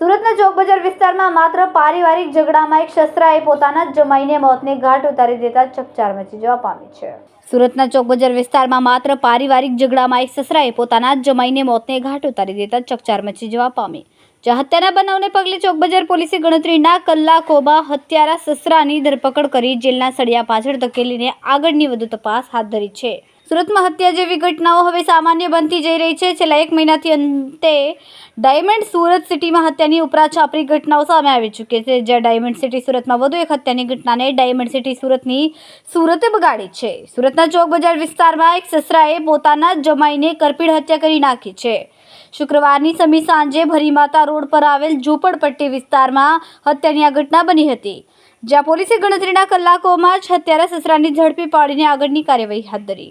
સુરતના ચોકબજાર વિસ્તારમાં માત્ર પારિવારિક ઝઘડામાં એક શસ્ત્રાએ પોતાના જ જમાઈને મોતને ઘાટ ઉતારી દેતા ચકચાર મચી જવા પામી છે. સુરતના ચોકબજાર વિસ્તારમાં માત્ર પારિવારિક ઝઘડામાં એક સસરાએ પોતાના જ જમાઈને મોતને ઘાટ ઉતારી દેતા ચકચાર મચી જવા પામી. હત્યાના બનાવને પગલે ચોકબજાર પોલીસે ગણતરીના કલાકોમાં હત્યારા સસરાની ધરપકડ કરી જેલના સળિયા પાછળ ધકેલીને આગળની વધુ તપાસ હાથ ધરી છે. સુરતમાં હત્યા જેવી ઘટનાઓ હવે સામાન્ય બનતી જઈ રહી છે. છેલ્લા એક મહિનાથી અંતે ડાયમંડ સુરત સિટીમાં હત્યાની ઉપરાછાપરી ઘટનાઓ સામે આવી ચૂકી છે. જ્યાં ડાયમંડ સિટી સુરતમાં વધુ એક હત્યાની ઘટનાને ડાયમંડ સિટી સુરતની સુરતે બગાડી છે. સુરતના ચોક બજાર વિસ્તારમાં એક સસરાએ પોતાના જમાઈને કરપીડ હત્યા કરી નાખી છે. શુક્રવારની સમી સાંજે ભરીમાતા રોડ પર આવેલ ઝૂંપડપટ્ટી વિસ્તારમાં હત્યાની આ ઘટના બની હતી. જ્યાં પોલીસે ગણતરીના કલાકોમાં જ હત્યારા સસરાની ઝડપી પાડીને આગળની કાર્યવાહી હાથ ધરી.